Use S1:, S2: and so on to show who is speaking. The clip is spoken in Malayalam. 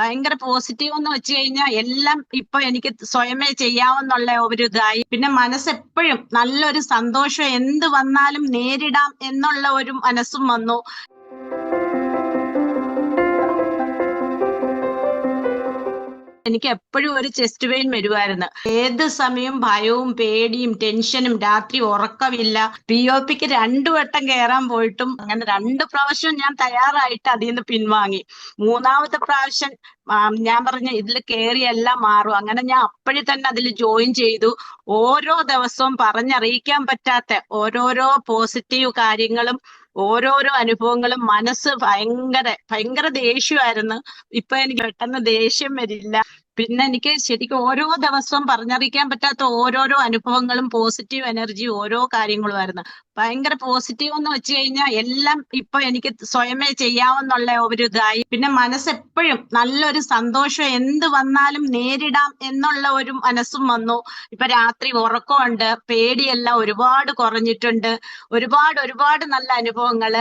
S1: ഭയങ്കര പോസിറ്റീവ് എന്ന് വെച്ച് കഴിഞ്ഞാൽ എല്ലാം ഇപ്പൊ എനിക്ക് സ്വയമേ ചെയ്യാവുന്നുള്ള ഒരു ഇതായി. പിന്നെ മനസ്സെപ്പോഴും നല്ലൊരു സന്തോഷം എന്ത് വന്നാലും നേരിടാം എന്നുള്ള ഒരു മനസ്സും വന്നു. എനിക്ക് എപ്പോഴും ഒരു ചെസ്റ്റ് പെയിൻ വരുമായിരുന്നു ഏത് സമയവും ഭയവും പേടിയും ടെൻഷനും രാത്രി ഉറക്കമില്ല. പി ഒ പിക്ക് രണ്ടു വട്ടം കയറാൻ പോയിട്ടും അങ്ങനെ രണ്ട് പ്രാവശ്യം ഞാൻ തയ്യാറായിട്ട് അതിൽ നിന്ന് പിൻവാങ്ങി. മൂന്നാമത്തെ പ്രാവശ്യം ഞാൻ പറഞ്ഞ ഇതിൽ കയറി എല്ലാം മാറും. അങ്ങനെ ഞാൻ അപ്പോഴേ തന്നെ അതിൽ ജോയിൻ ചെയ്തു. ഓരോ ദിവസവും പറഞ്ഞറിയിക്കാൻ പറ്റാത്ത ഓരോരോ പോസിറ്റീവ് കാര്യങ്ങളും ഓരോരോ അനുഭവങ്ങളും മനസ്സ് ഭയങ്കര ഭയങ്കര ദേഷ്യമായിരുന്നു. ഇപ്പൊ എനിക്ക് പെട്ടെന്ന് ദേഷ്യം വരില്ല. പിന്നെ എനിക്ക് ശരിക്കും ഓരോ ദിവസവും പറഞ്ഞറിയിക്കാൻ പറ്റാത്ത ഓരോരോ അനുഭവങ്ങളും പോസിറ്റീവ് എനർജി ഓരോ കാര്യങ്ങളുമായിരുന്നു. ഭയങ്കര പോസിറ്റീവ് എന്ന് വെച്ച് കഴിഞ്ഞാൽ എല്ലാം ഇപ്പൊ എനിക്ക് സ്വയമേ ചെയ്യാവുന്നുള്ള ഒരു ഇതായി. പിന്നെ മനസ്സെപ്പോഴും നല്ലൊരു സന്തോഷം എന്ത് വന്നാലും നേരിടാം എന്നുള്ള ഒരു മനസ്സും വന്നു. ഇപ്പൊ രാത്രി ഉറക്കമുണ്ട് പേടിയെല്ലാം ഒരുപാട് കുറഞ്ഞിട്ടുണ്ട്. ഒരുപാട് ഒരുപാട് നല്ല അനുഭവങ്ങൾ.